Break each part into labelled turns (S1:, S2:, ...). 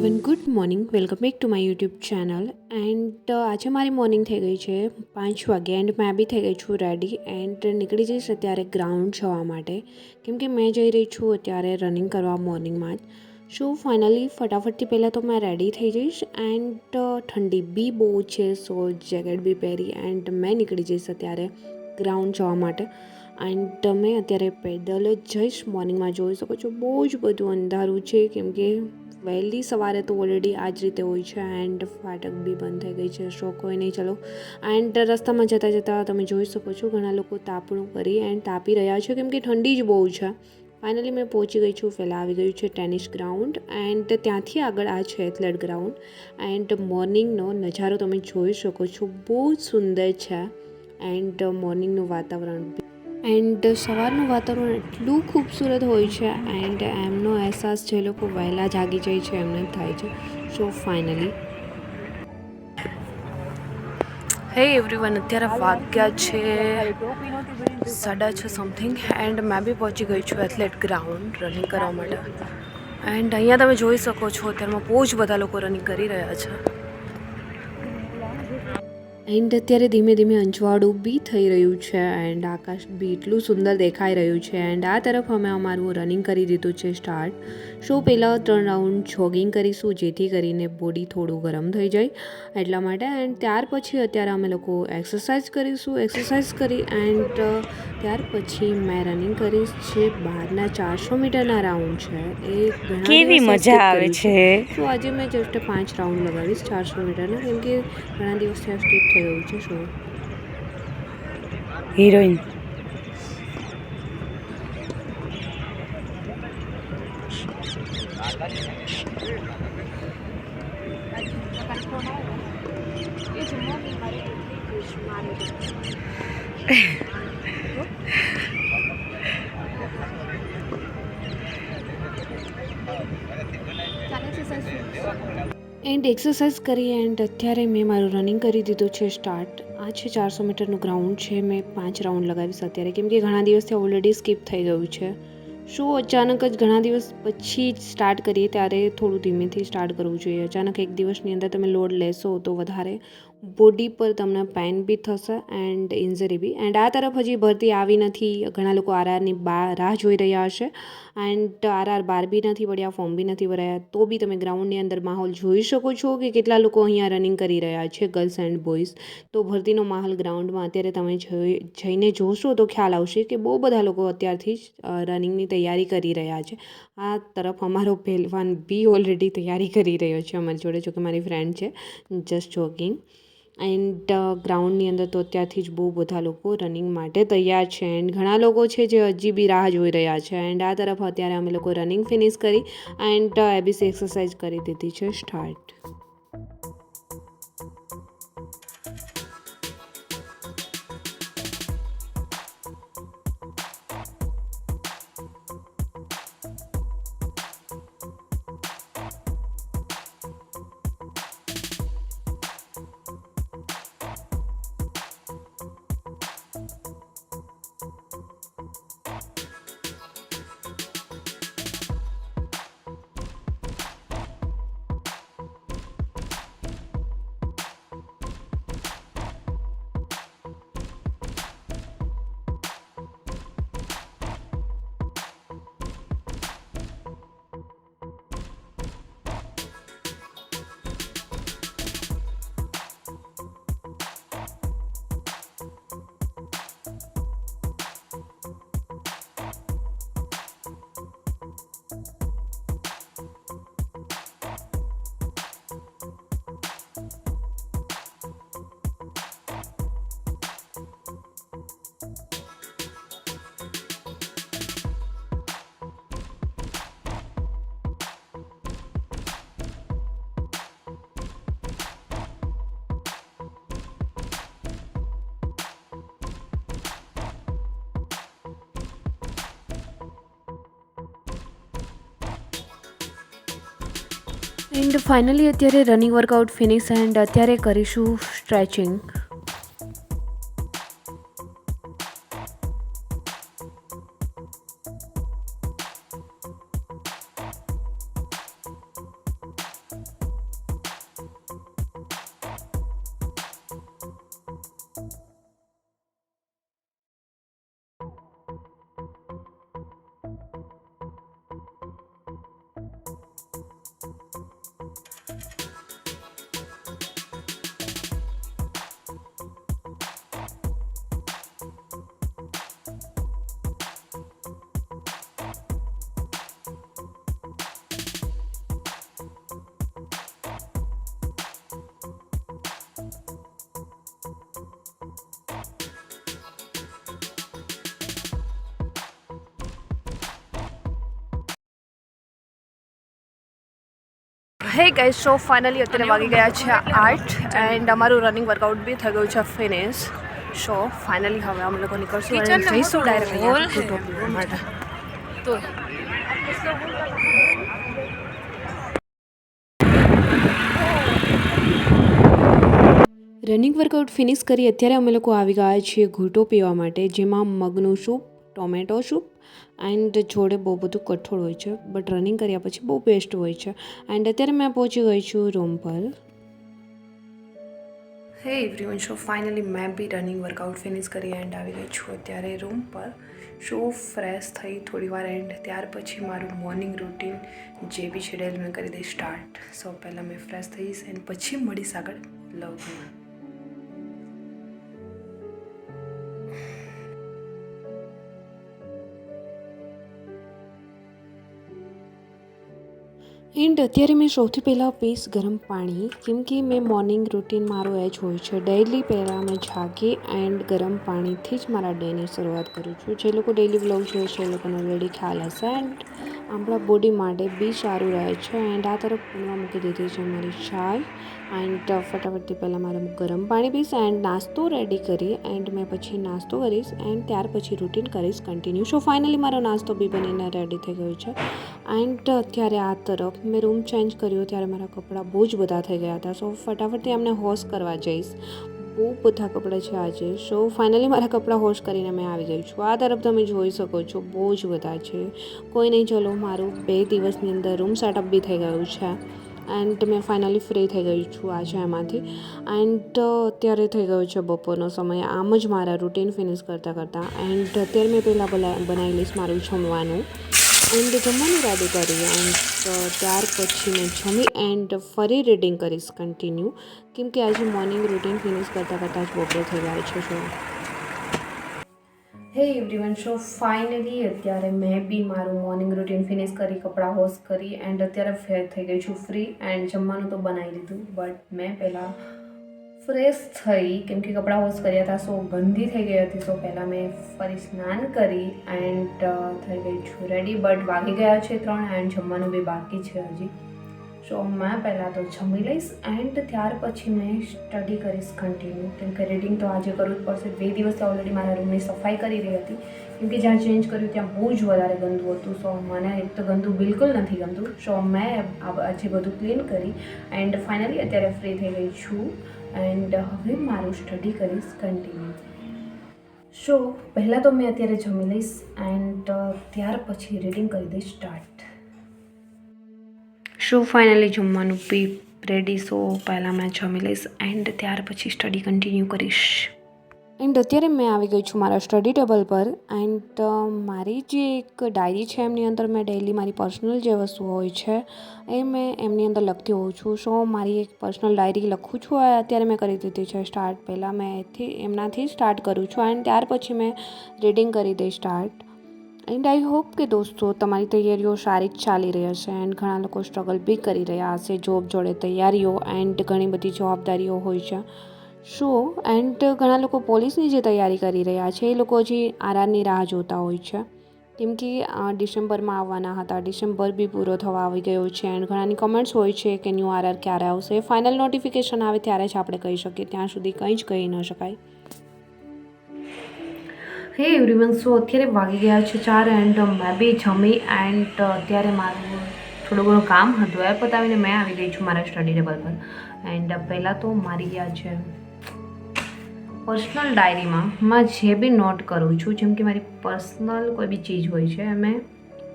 S1: Everyone good morning welcome back to my YouTube channel and આજે મારી morning થઈ ગઈ છે પાંચ વાગે એન્ડ મેં બી થઈ ગઈ છું રેડી એન્ડ નીકળી જઈશ અત્યારે ગ્રાઉન્ડ જવા માટે. કેમ કે મેં જઈ રહી છું અત્યારે રનિંગ કરવા મોર્નિંગમાં જ. સો ફાઇનલી ફટાફટથી પહેલાં તો મેં રેડી થઈ જઈશ એન્ડ ઠંડી બી બહુ છે સો જેકેટ બી પહેરી એન્ડ મેં નીકળી જઈશ અત્યારે ગ્રાઉન્ડ જવા માટે. એન્ડ તમે અત્યારે પેદલ જઈશ મોર્નિંગમાં જોઈ શકો છો બહુ જ બધું અંધારું છે, કેમ કે વહેલી સવારે તો ઓલરેડી આ જ રીતે હોય છે એન્ડ ફાટક બી બંધ થઈ ગઈ છે સો કોઈ નહીં, ચલો. એન્ડ રસ્તામાં જતાં જતાં તમે જોઈ શકો છો ઘણા લોકો તાપણું કરી એન્ડ તાપી રહ્યા છે, કેમ કે ઠંડી જ બહુ છે. ફાઇનલી મેં પહોંચી ગઈ છું પહેલાં આવી ગયું છે ટેનિસ ગ્રાઉન્ડ એન્ડ ત્યાંથી આગળ આ છે એથલેટ ગ્રાઉન્ડ એન્ડ મોર્નિંગનો નજારો તમે જોઈ શકો છો, બહુ જ સુંદર છે. એન્ડ મોર્નિંગનું વાતાવરણ એન્ડ સવારનું વાતાવરણ એટલું ખૂબસૂરત હોય છે એન્ડ એમનો અહેસાસ જે લોકો વહેલા જાગી જાય છે, એમને થાય છે. સો ફાઇનલી હે એવરીવન અત્યારે વાગ્યા છે સાડા છ સમથિંગ એન્ડ મેં બી પહોંચી ગઈ છું એથ્લેટ ગ્રાઉન્ડ રનિંગ કરવા માટે. એન્ડ અહીંયા તમે જોઈ શકો છો, અત્યારમાં બહુ જ બધા લોકો રનિંગ કરી રહ્યા છે. એન્ડ અત્યારે ધીમે ધીમે અંજવાળું બી થઈ રહ્યું છે એન્ડ આકાશ બી એટલું સુંદર દેખાઈ રહ્યું છે એન્ડ આ તરફ અમે અમારું રનિંગ કરી દીધું છે સ્ટાર્ટ સો પહેલાં ત્રણ રાઉન્ડ જોગિંગ કરીશું, જેથી કરીને બોડી થોડું ગરમ થઈ જાય એટલા માટે. એન્ડ ત્યાર પછી અત્યારે અમે લોકો એક્સરસાઇઝ કરીશું એક્સરસાઇઝ કરી એન્ડ ત્યાર પછી મેં રનિંગ કરીશ જે બહારના ચારસો મીટરના રાઉન્ડ છે એ ઘણા
S2: કેવી મજા આવે છે.
S1: તો આજે મેં જસ્ટ પાંચ રાઉન્ડ લગાવીશ ચારસો મીટરના કેમ કે ઘણા દિવસ સ્કીપ થઈ ગયું છે શો?
S2: હિરોઈન
S1: એન્ડ એક્સરસાઇઝ કરી એન્ડ અત્યારે મેં મારું રનિંગ કરી દીધું છે સ્ટાર્ટ આ છે ચારસો મીટરનું ગ્રાઉન્ડ છે. મેં પાંચ રાઉન્ડ લગાવીશ અત્યારે. કેમ કે ઘણા દિવસથી ઓલરેડી સ્કીપ થઈ ગયું છે. શું અચાનક જ ઘણા દિવસ પછી જ સ્ટાર્ટ કરીએ ત્યારે થોડું ધીમેથી સ્ટાર્ટ કરવું જોઈએ. અચાનક એક દિવસની અંદર તમે લોડ લેશો તો વધારે બોડી પર તમને પેન બી થશે એન્ડ ઇન્જરી બી. એન્ડ આ તરફ હજી ભરતી આવી નથી. ઘણા લોકો આરઆરની બા, રાહ જોઈ રહ્યા હશે. એન્ડ આરઆર બાર બી નથી પડ્યા ફોર્મ બી નથી ભરાયા. તો બી તમે ગ્રાઉન્ડની અંદર માહોલ જોઈ શકો છો કે કેટલા લોકો અહીંયા રનિંગ કરી રહ્યા છે ગર્લ્સ એન્ડ બોયઝ તો ભરતીનો માહોલ ગ્રાઉન્ડમાં અત્યારે તમે જોઈ, જઈને જોશો તો ખ્યાલ આવશે કે બહુ બધા લોકો અત્યારથી જ રનિંગની તૈયારી કરી રહ્યા છે. આ તરફ અમારો પહેલવાન બી ઓલરેડી તૈયારી કરી રહ્યો છે અમારી જોડે, જો કે મારી ફ્રેન્ડ છે જસ્ટ જોકિંગ એન્ડ ગ્રાઉન્ડની અંદર તો અત્યારથી જ બહુ બધા લોકો રનિંગ માટે તૈયાર છે. એન્ડ ઘણા લોકો છે જે હજી બી રાહ જોઈ રહ્યા છે. એન્ડ આ તરફ અત્યારે અમે લોકો રનિંગ ફિનિશ કરી, એન્ડ એબીસી એક્સરસાઇઝ કરી દીધી છે, સ્ટાર્ટ. એન્ડ ફાઇનલી અત્યારે રનિંગ વર્કઆઉટ ફિનિશ એન્ડ અત્યારે કરીશું સ્ટ્રેચિંગ હે ગઈ સો ફાઇનલી અત્યારે વાગી ગયા છે આઠ એન્ડ અમારું રનિંગ વર્કઆઉટ બી થઈ ગયું છે ફિનિશ સો ફાઇનલી હવે અમે લોકો નીકળશું અને જઈશું ડાયરેક્ટ માટે.
S2: તો
S1: રનિંગ વર્કઆઉટ ફિનિશ કરી અત્યારે અમે લોકો આવી ગયા છીએ ઘૂંટો પીવા માટે જેમાં મગનું સૂપ ટોમેટો સૂપ એન્ડ જોડે બહુ બધું કઠોળ હોય છે, બટ રનિંગ કર્યા પછી બહુ બેસ્ટ હોય છે. એન્ડ અત્યારે મેં પહોંચી ગઈ છું રૂમ પર હે એવરીવન સો ફાઇનલી મેં બી રનિંગ વર્કઆઉટ ફિનિશ કરી એન્ડ આવી ગઈ છું અત્યારે રૂમ પર શો ફ્રેશ થઈ થોડી વાર એન્ડ ત્યાર પછી મારું મોર્નિંગ રૂટીન જે બી છે ડેલ મેં કરી દઈ સ્ટાર્ટ સો પહેલાં મેં ફ્રેશ થઈશ એન્ડ પછી મળીશ આગળ. લવમાં એન્ડ અત્યારે મેં સૌથી પહેલાં પીસ ગરમ પાણી, કેમ કે મેં મોર્નિંગ રૂટીન મારો એ જ હોય છે. ડેઇલી પહેલાં મેં જાગી એન્ડ ગરમ પાણીથી જ મારા ડેની શરૂઆત કરું છું. જે લોકો ડેઇલી બ્લોગ જોઈ છે એ લોકોને ઓલરેડી ખ્યાલ હશે. એન્ડ આપણા બોડી માટે બી સારું રહે છે. એન્ડ આ તરફ બનવા મૂકી દીધી છે મારી ચાય એન્ડ ફટાફટથી પહેલાં મારે ગરમ પાણી પીશ એન્ડ નાસ્તો રેડી કરી એન્ડ મેં પછી નાસ્તો કરીશ એન્ડ ત્યાર પછી રૂટીન કરીશ કન્ટિન્યુ સો ફાઇનલી મારો નાસ્તો બી બનીને રેડી થઈ ગયો છે. એન્ડ અત્યારે આ તરફ મેં રૂમ ચેન્જ કર્યો ત્યારે મારા કપડાં બહુ જ બધા થઈ ગયા હતા. સો ફટાફટથી એમને હોશ કરવા જઈશ. બહુ બધા કપડાં છે આજે. સો ફાઇનલી મારા કપડાં વોશ કરીને મેં આવી ગઈ છું. આ તરફ તમે જોઈ શકો છો, બહુ જ બધા છે. કોઈ નહીં, ચલો, મારું બે દિવસની અંદર રૂમ સેટઅપ બી થઈ ગયું છે. એન્ડ મેં ફાઇનલી ફ્રી થઈ ગઈ છું આજે એમાંથી. એન્ડ અત્યારે થઈ ગયો છે બપોરનો સમય. આમ જ મારા રૂટીન ફિનિશ કરતાં કરતાં. એન્ડ અત્યારે મેં પહેલાં બનાવી લઈશ મારું જમવાનું. એન્ડ જમવાનું રેડી કરી એન્ડ ત્યાર પછી મેં જમી એન્ડ ફરી રીડિંગ કરીશ કન્ટિન્યુ કેમ કે આજે મોર્નિંગ રૂટીન ફિનિશ કરતાં કરતાં જ બપોર થઈ જાય છે શો હે એવરીવન સો ફાઇનલી અત્યારે મેં બી મારું મોર્નિંગ રૂટીન ફિનિશ કરી, કપડાં વોશ કરી એન્ડ અત્યારે ફેર થઈ ગઈ છું ફ્રી એન્ડ જમવાનું તો બનાવી લીધું બટ મેં પહેલાં ફ્રેશ થઈ, કેમ કે કપડાં વોશ કર્યા હતા સો ગંદી થઈ ગઈ હતી. સો પહેલાં મેં ફરી સ્નાન કરી એન્ડ થઈ ગઈ છું રેડી બટ વાગી ગયા છે ત્રણ એન્ડ જમવાનું બી બાકી છે હજી. સો મેં પહેલાં તો જમી લઈશ એન્ડ ત્યાર પછી મેં સ્ટડી કરીશ કન્ટિન્યુ કેમ કે રીડિંગ તો આજે કરવું જ પડશે. બે દિવસથી ઓલરેડી મારા રૂમની સફાઈ કરી રહી હતી. કેમ કે જ્યાં ચેન્જ કર્યું ત્યાં બહુ જ વધારે ગંદુ હતું. સો મને એક તો ગંદુ બિલકુલ નથી ગમતું. સો મેં આજે બધું ક્લીન કરી એન્ડ ફાઇનલી અત્યારે ફ્રી થઈ ગઈ છું. એન્ડ હવે મારું સ્ટડી કરીશ કન્ટિન્યુ સો પહેલાં તો મેં અત્યારે જમી લઈશ એન્ડ ત્યાર પછી રીડિંગ કરી દઈશ સ્ટાર્ટ શું ફાઇનલી જમવાનું બી રેડી સો પહેલાં મેં જમી લઈશ એન્ડ ત્યાર પછી સ્ટડી કન્ટિન્યુ કરીશ. એન્ડ અત્યારે મેં આવી ગઈ છું મારા સ્ટડી ટેબલ પર એન્ડ મારી જે એક ડાયરી છે એમની અંદર મેં ડેઇલી મારી પર્સનલ જે વસ્તુઓ હોય છે એ મેં એમની અંદર લખતી હોઉં છું. સો મારી એક પર્સનલ ડાયરી લખું છું. અત્યારે મેં કરી દીધી છે સ્ટાર્ટ પહેલાં મેં એથી, એમનાથી સ્ટાર્ટ કરું છું એન્ડ ત્યાર પછી મેં રીડિંગ કરી દઈ સ્ટાર્ટ એન્ડ આઈ હોપ કે દોસ્તો, તમારી તૈયારીઓ સારી જ ચાલી રહી હશે એન્ડ ઘણા લોકો સ્ટ્રગલ બી કરી રહ્યા હશે જોબ જોડે તૈયારીઓ એન્ડ ઘણી બધી જવાબદારીઓ હોય છે. શું? એન્ડ ઘણા લોકો પોલીસની જે તૈયારી કરી રહ્યા છે, એ લોકો હજી આરઆરની રાહ જોતા હોય છે. કેમ કે ડિસેમ્બરમાં આવવાના હતા. ડિસેમ્બર બી પૂરો થવા આવી ગયો છે એન્ડ ઘણાની કમેન્ટ્સ હોય છે કે ન્યૂ આરઆર ક્યારે આવશે. ફાઇનલ નોટિફિકેશન આવે ત્યારે જ આપણે કહી શકીએ. ત્યાં સુધી કંઈ જ કહી ન શકાય. હે એવરીવન, સો અત્યારે વાગી ગયા છે ચાર એન્ડ મેં બી જમી એન્ડ અત્યારે મારું થોડું ઘણું કામ હતું. એ પતાવીને મેં આવી ગઈ છું મારા સ્ટડી ટેબલ પર. એન્ડ પહેલાં તો મારી ગયા છે પર્સનલ ડાયરીમાં માં જે બી નોટ કરું છું, જેમ કે મારી પર્સનલ કોઈ બી ચીજ હોય છે મેં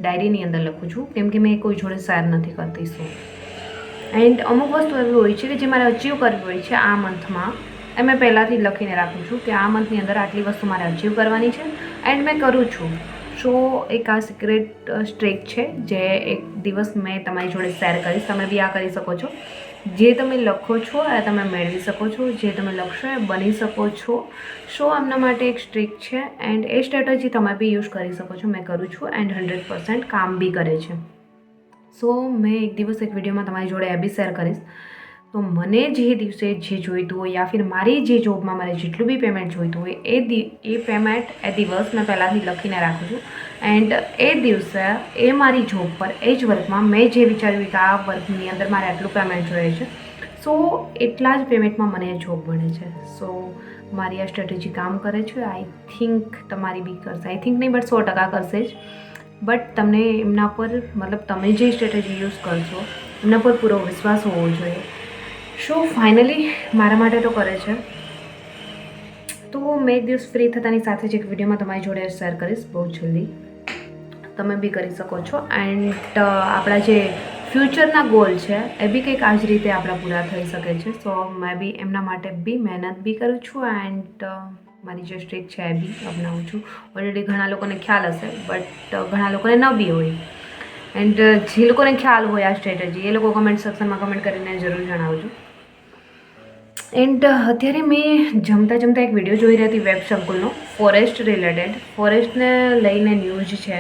S1: ડાયરીની અંદર લખું છું, કેમ કે મેં કોઈ જોડે શેર નથી કરતી શું એન્ડ અમુક વસ્તુ એવી હોય છે કે જે મારે અચીવ કરવી હોય છે આ મંથમાં એ મેં પહેલાંથી લખીને રાખું છું કે આ મંથની અંદર આટલી વસ્તુ મારે અચીવ કરવાની છે એન્ડ મેં કરું છું. સો એક આ સિક્રેટ સ્ટ્રેક છે, જે એક દિવસ મેં તમારી જોડે શેર કરીશ, તમે બી આ કરી શકો છો. જે તમે લખો છો એ તમે મેળવી શકો છો, જે તમે લખશો એ બની શકો છો. સો આમના માટે એક સ્ટ્રીક છે એન્ડ એ સ્ટ્રેટેજી તમે બી યુઝ કરી શકો છો. મેં કરું છું એન્ડ હંડ્રેડ પર્સન્ટ કામ બી કરે છે. સો મેં એક દિવસ એક વિડીયોમાં તમારી જોડે એ બી શેર કરીશ. તો મને જે દિવસે જે જોઈતું હોય યા ફિર મારી જે જોબમાં મારે જેટલું બી પેમેન્ટ જોઈતું હોય એ દિ, એ પેમેન્ટ એ દિવસ મેં પહેલાંથી લખીને રાખું છું. એન્ડ એ દિવસે એ મારી જોબ પર, એ જ વર્કમાં મેં જે વિચાર્યું કે આ વર્કની અંદર મારે આટલું પેમેન્ટ જોઈએ છે સો એટલા જ પેમેન્ટમાં મને જોબ મળે છે. સો મારી આ સ્ટ્રેટેજી કામ કરે છે. આઈ થિંક તમારી બી કરશે. આઈ થિંક નહીં બટ સો ટકા કરશે જ. બટ તમને એમના પર, મતલબ તમે જે સ્ટ્રેટેજી યુઝ કરશો, એમના પર પૂરો વિશ્વાસ હોવો જોઈએ. શું ફાઇનલી મારા માટે તો કરે છે. તો મેં દિવસ ફ્રી થતાની સાથે જ એક વિડીયોમાં તમારી જોડે શેર કરીશ બહુ જલ્દી. તમે બી કરી શકો છો. એન્ડ આપણા જે ફ્યુચરના ગોલ છે, એ બી કંઈક આ જ રીતે આપણા પૂરા થઈ શકે છે. સો મેં બી એમના માટે બી મહેનત બી કરું છું એન્ડ મારી જે સ્ટ્રીક છે, એ બી અપનાવું છું. ઓલરેડી ઘણા લોકોને ખ્યાલ હશે બટ ઘણા લોકોને ન બી હોય. એન્ડ જે લોકોને ખ્યાલ હોય આ સ્ટ્રેટેજી એ લોકો કમેન્ટ સેક્શનમાં કમેન્ટ કરીને જરૂર જણાવજો. એન્ડ અત્યારે મેં જમતા જમતા એક વીડિયો જોઈ રહી હતી વેબ સંકુલનો ફોરેસ્ટ રિલેટેડ ફોરેસ્ટને લઈને ન્યૂઝ છે.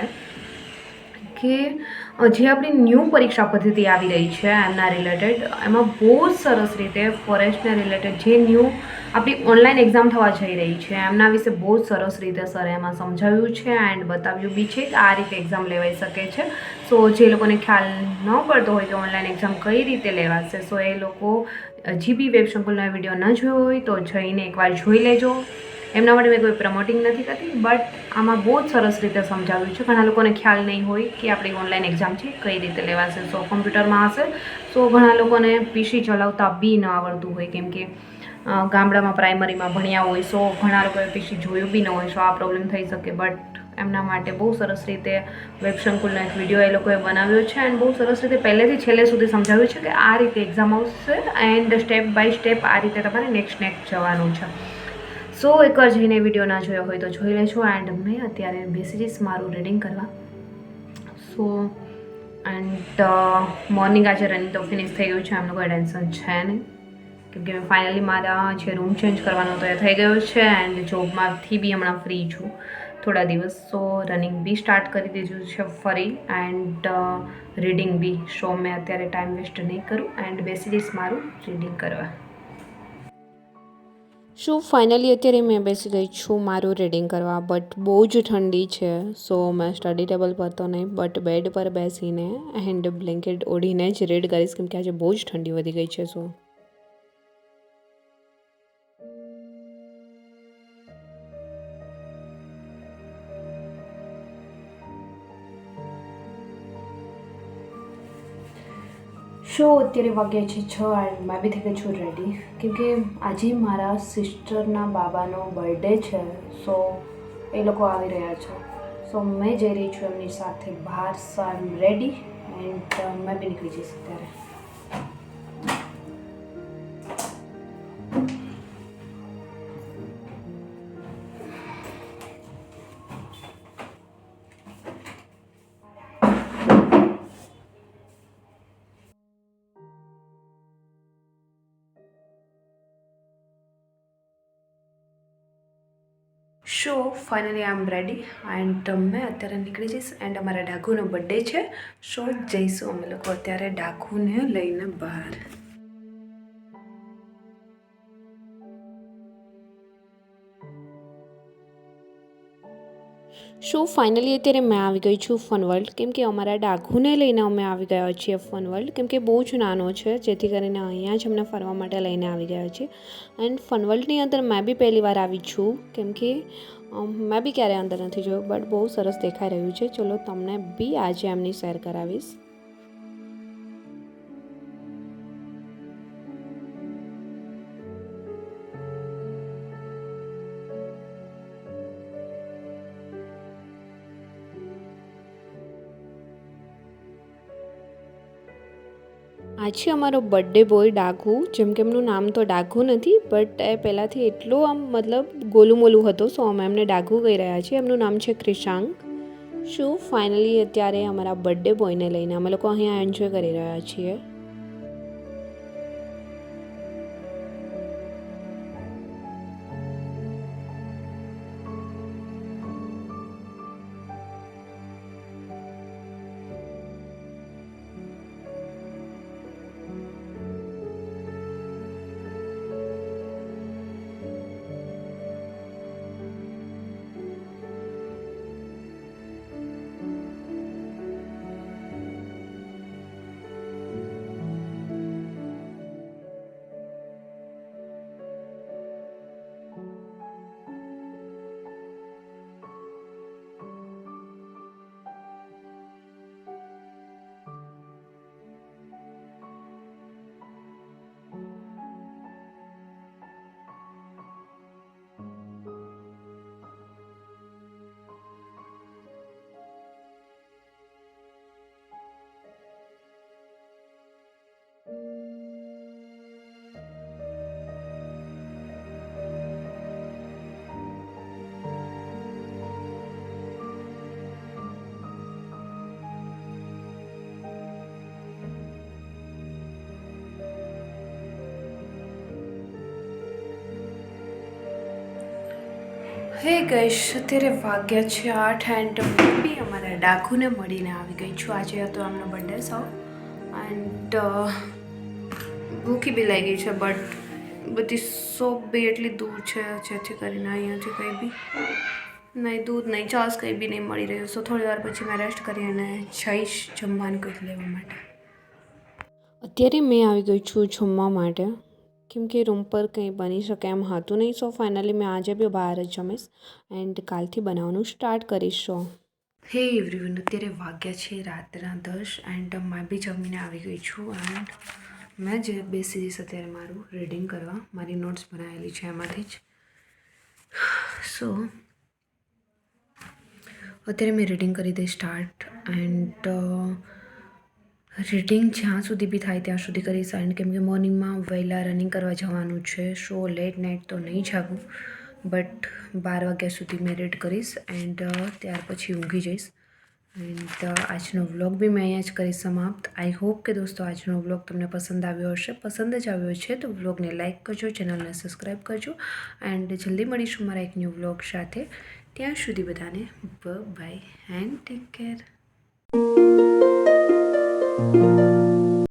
S1: કે જે આપણી ન્યૂ પરીક્ષા પદ્ધતિ આવી રહી છે, એમના રિલેટેડ એમાં બહુ જ સરસ રીતે ફોરેસ્ટને રિલેટેડ જે ન્યૂ આપણી ઓનલાઈન એક્ઝામ થવા જઈ રહી છે, એમના વિશે બહુ જ સરસ રીતે સરે એમાં સમજાવ્યું છે એન્ડ બતાવ્યું બી છે કે આ રીતે એક્ઝામ લેવાઈ શકે છે. સો જે લોકોને ખ્યાલ ન પડતો હોય કે ઓનલાઈન એક્ઝામ કઈ રીતે લેવાશે સો એ લોકો હજી બી વેબ સંકુલનો વીડિયો ન જોયો હોય તો જઈને એકવાર જોઈ લેજો. એમના માટે મેં કોઈ પ્રમોટિંગ નથી કરતી બટ આમાં બહુ જ સરસ રીતે સમજાવ્યું છે. ઘણા લોકોને ખ્યાલ નહીં હોય કે આપણી ઓનલાઈન એક્ઝામ છે, કઈ રીતે લેવાશે, સો કોમ્પ્યુટરમાં હશે. સો ઘણા લોકોને પીસી ચલાવતા બી ન આવડતું હોય, કેમ કે ગામડામાં પ્રાઇમરીમાં ભણ્યા હોય, સો ઘણા લોકોએ પીસી જોયું બી ન હોય, સો આ પ્રોબ્લેમ થઈ શકે. બટ એમના માટે બહુ સરસ રીતે વેબ એક વીડિયો એ લોકોએ બનાવ્યો છે એન્ડ બહુ સરસ રીતે પહેલેથી છેલ્લે સુધી સમજાવ્યું છે કે આ રીતે એક્ઝામ આવશે એન્ડ સ્ટેપ બાય સ્ટેપ આ રીતે તમારે નેક્સ્ટ નેક્સ્ટ જવાનું છે. સો એકવાર જઈને વીડિયો ના જોયો હોય તો જોઈ લેજો. એન્ડ મેં અત્યારે બેસી મારું રીડિંગ કરવા. સો એન્ડ મોર્નિંગ આજે રનિંગ તો ફિનિશ થઈ ગયું છે. એમનું કોઈ ટેન્શન છે નહીં. કેમકે મેં ફાઇનલી મારા જે રૂમ ચેન્જ કરવાનો તો એ થઈ ગયો છે. એન્ડ જોબમાંથી બી હમણાં ફ્રી છું. થોડા દિવસ. સો રનિંગ બી સ્ટાર્ટ કરી દીધું છે ફરી. એન્ડ રીડિંગ બી. સો મેં અત્યારે ટાઈમ વેસ્ટ નહીં કરું. એન્ડ બેસી જઈશ મારું રીડિંગ કરવા. શું ફાઇનલી અત્યારે મેં બેસી ગઈ છું મારું રીડિંગ કરવા? બટ બહુ જ ઠંડી છે. સો મેં સ્ટડી ટેબલ પર તો નહીં બટ બેડ પર બેસીને હેન્ડ બ્લેન્કેટ ઓઢીને જ રીડ કરીશ કેમ કે આજે બહુ જ ઠંડી વધી ગઈ છે સો શો અત્યારે વાગ્યા છે છ એન્ડ મેં બી થઈ ગઈ છું રેડી કેમકે આજે મારા સિસ્ટરના બાબાનો બર્થડે છે સો એ લોકો આવી રહ્યા છે. સો મેં જઈ રહી છું એમની સાથે બહાર સો આઈ એમ રેડી એન્ડ મેં બી નીકળી જઈશ અત્યારે. So finally I am ready and મેં અત્યારે નીકળી જઈશ એન્ડ અમારા ડાઘુનો બર્થડે છે. શો જઈશું અમે લોકો અત્યારે ડાકુને લઈને બહાર. શું ફાઇનલી અત્યારે મેં આવી ગઈ છું ફન વર્લ્ડ કેમ કે અમારા ડાઘુને લઈને અમે આવી ગયા છીએ ફન વર્લ્ડ કેમ કે બહુ જ નાનો છે, જેથી કરીને અહીંયા જ અમને ફરવા માટે લઈને આવી ગયા છે એન્ડ ફન વર્લ્ડની અંદર મેં બી પહેલી વાર આવી છું, કેમ કે મેં બી ક્યારેય અંદર નથી જોયું બટ બહુ સરસ દેખાઈ રહ્યું છે. ચલો તમને બી આજે એમની શેર કરાવીશ. આજે અમારો બર્થડે બોય ડાઘુ, જેમ કે એમનું નામ તો ડાઘુ નથી બટ એ પહેલાંથી એટલો આમ મતલબ ગોલુમોલું હતો સો અમે એમને ડાઘુ કહી રહ્યા છીએ. એમનું નામ છે ક્રિશાંક. શું ફાઇનલી અત્યારે અમારા બર્થડે બોયને લઈને અમે લોકો અહીંયા એન્જોય કરી રહ્યા છીએ? હે ગઈશ, અત્યારે વાગ્યા છે આઠ એન્ડ બી અમારા ડાકુને મળીને આવી ગઈ છું. આજે હતો એમનો બર્થડે સૌ એન્ડ ભૂખી બી લાગી છે બટ બધી સોપ બી એટલી દૂર છે, જેથી કરીને અહીંયાથી કંઈ બી નહીં, દૂધ નહીં ચાસ કંઈ બી નહીં મળી રહ્યું. સો થોડી વાર પછી મેં રેસ્ટ કરી અને જઈશ જમવાનું કંઈક લેવા માટે. અત્યારે મેં આવી ગઈ છું જમવા માટે. કેમ કે રૂમ પર કંઈ બની શકે એમ હતું નહીં. સો ફાઇનલી મેં આજે બી બહાર જ જમીશ એન્ડ કાલથી બનાવવાનું સ્ટાર્ટ કરીશ. હે એવરીવન અત્યારે વાગ્યા છે રાતના દસ એન્ડ મેં બી જમીને આવી ગઈ છું એન્ડ મેં જે બે સિરીઝ અત્યારે મારું રીડિંગ કરવા, મારી નોટ્સ બનાવેલી છે એમાંથી જ. સો અત્યારે મેં રીડિંગ કરી દઈ સ્ટાર્ટ એન્ડ રીડિંગ જ્યાં સુધી બી થાય ત્યાં સુધી કરીશ એન્ડ કેમ કે મોર્નિંગમાં વહેલા રનિંગ કરવા જવાનું છે, સો લેટ નાઇટ તો નહીં જાગું. બટ બાર વાગ્યા સુધી મેં રીડ કરીશ એન્ડ ત્યાર પછી ઊંઘી જઈશ. એન્ડ આજનો વ્લોગ બી મેં અહીંયા જ કરીશ સમાપ્ત. આઈ હોપ કે દોસ્તો આજનો વ્લોગ તમને પસંદ આવ્યો હશે. પસંદ જ આવ્યો છે તો વ્લોગને લાઇક કરજો, ચેનલને સબસ્ક્રાઈબ કરજો. એન્ડ જલ્દી મળીશું મારા એક ન્યૂ વ્લોગ સાથે. ત્યાં સુધી બધાને બ bye and take care. Thank you.